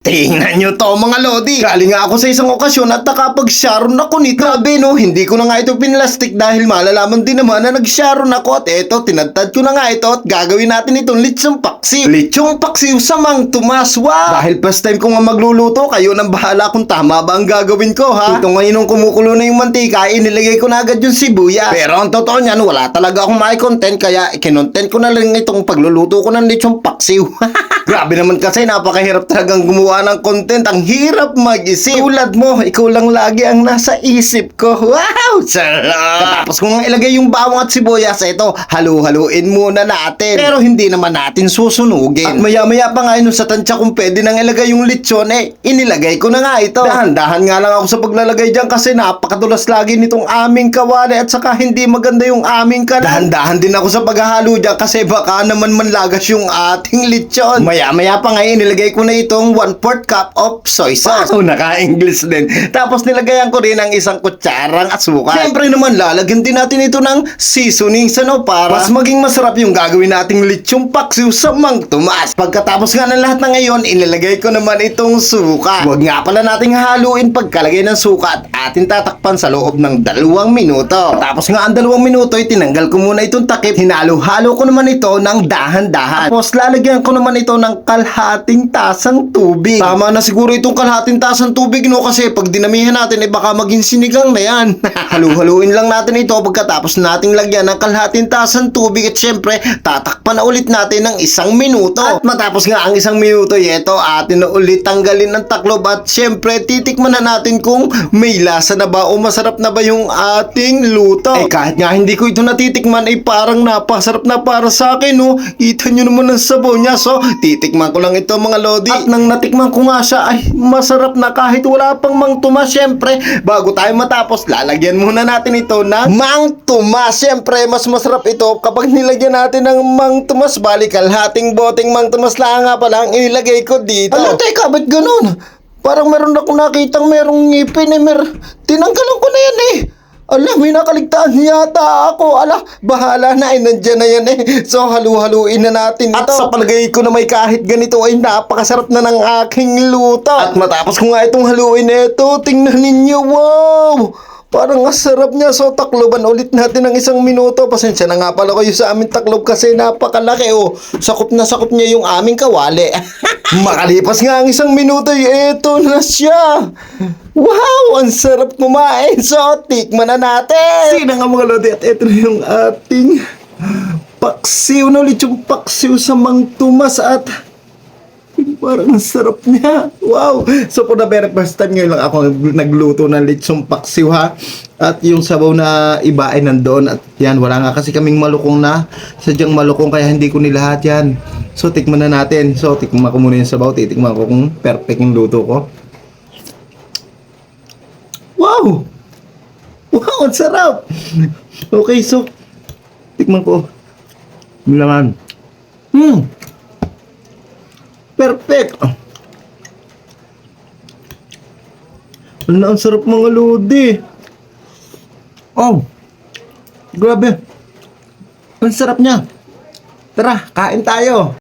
Tingnan nyo to mga lodi. Galing nga ako sa isang okasyon at nakapag-sharon ako nito. Grabe no, hindi ko na nga ito pinlastik dahil malalaman din naman na nag-sharon ako at eto, tinadtad ko na nga ito at gagawin natin itong litsong paksiw. Litsong paksiw sa Mang Tomas, wow! Dahil first time ko nga magluluto, kayo nang bahala kung tama ba ang gagawin ko ha. Ito ngayon nung kumukulo na yung mantika, inilagay ko na agad yung sibuyas. Pero ang totoo niyan, wala talaga akong may content kaya ikinontent ko na lang itong pagluluto ko ng litsong paksiw. Grabe naman kasi napakahirap talagang gumawa ng content. Ang hirap mag-isip. Tulad mo, ikaw lang lagi ang nasa isip ko. Wow! Sarap! Tapos kung ilagay yung bawang at sibuyas, ito, halu-haluin muna natin. Pero hindi naman natin susunugin. At maya-maya pa nga yun sa tansya kung pwede nang ilagay yung lechon, eh, inilagay ko na nga ito. Dahan-dahan nga lang ako sa paglalagay dyan kasi napakadulas lagi nitong aming kawali at saka hindi maganda yung aming kalan. Dahan-dahan din ako sa paghahalo dyan kasi baka naman manlagas yung ating lechon. Maya-maya pa nga inilagay ko na itong 1/4 cup of soy sauce. Oh, naka-English din. Tapos nilagayan ko rin ang isang kutsarang asukal. Siyempre naman lalagyan din natin ito ng seasoning ano para mas maging masarap yung gagawin nating lechong paksiw sa Mang Tomas. Pagkatapos nga ng lahat na ngayon, inilagay ko naman itong suka. Huwag nga pala nating haluin pagkalagay ng suka at atin tatakpan sa loob ng dalawang minuto. Tapos nga ang dalawang minuto tinanggal ko muna itong takip. Hinalo-halo ko naman ito ng dahan-dahan. Tapos lalagyan ko naman ito ng kalhating tasang tubig. Tama na siguro itong kalhating tasang tubig no kasi pag dinamihan natin ay baka maging sinigang na yan. Halu-haluin lang natin ito pagkatapos nating lagyan ng kalhating tasang tubig at syempre tatakpan na ulit natin ng isang minuto. At matapos nga ang isang minuto ito atin na ulit tanggalin ng taklob at syempre titikman na natin kung may lasa na ba o masarap na ba yung ating luto. Eh kahit nga hindi ko ito natitikman ay parang napasarap na para sa akin no. Kita nyo naman ang sabaw niya so titikman ko lang ito mga lodi. At nang natikman ko nga siya ay masarap na kahit wala pang mang tumas syempre bago tayo matapos lalagyan muna natin ito ng mang tumas. Syempre mas masarap ito kapag nilagyan natin ng mang tumas bali kalhating boteng mang tumas lang nga pala ang ilagay ko dito. Ano teka ba't ganun? Parang meron ako nakitang merong ngipin eh mer tinanggalan ko na yan eh. Ala, may nakaligtaan yata ako. Ala, bahala na. Eh, nandyan na yan eh. So, halu-haluin na natin ito. At sa palagay ko na may kahit ganito ay napakasarap na ng aking luto. At matapos ko nga itong haluin ito, tingnan ninyo, wow! Parang ang sarap niya. So, takloban ulit natin ng isang minuto. Pasensya na nga pala kayo sa aming taklob kasi napakalaki. Oh, sakop na sakop niya yung aming kawali. Makalipas nga ang isang minuto, eto na siya. Wow, ang sarap kumain. So, tikman na natin. Sino nga mga lodi at ito na yung ating paksiw na ulit yung paksiw sa Mang Tomas at parang ang sarap niya. Wow! So, for the very first time ngayon lang ako nagluto ng lechong paksiw ha. At yung sabaw na iba ay nandoon. At yan, wala nga kasi kaming malukong na. Sadyang malukong kaya hindi ko nilahat yan. So, tikman na natin. So, tikman ko muna yung sabaw. Titikman ko kung perfect yung luto ko. Wow! Wow, ang sarap! Okay, so, tikman ko. Laman. Hmm! Perfect! Ano, ang sarap mga lodi. Oh! Grabe! Ang sarap niya. Tara, kain tayo.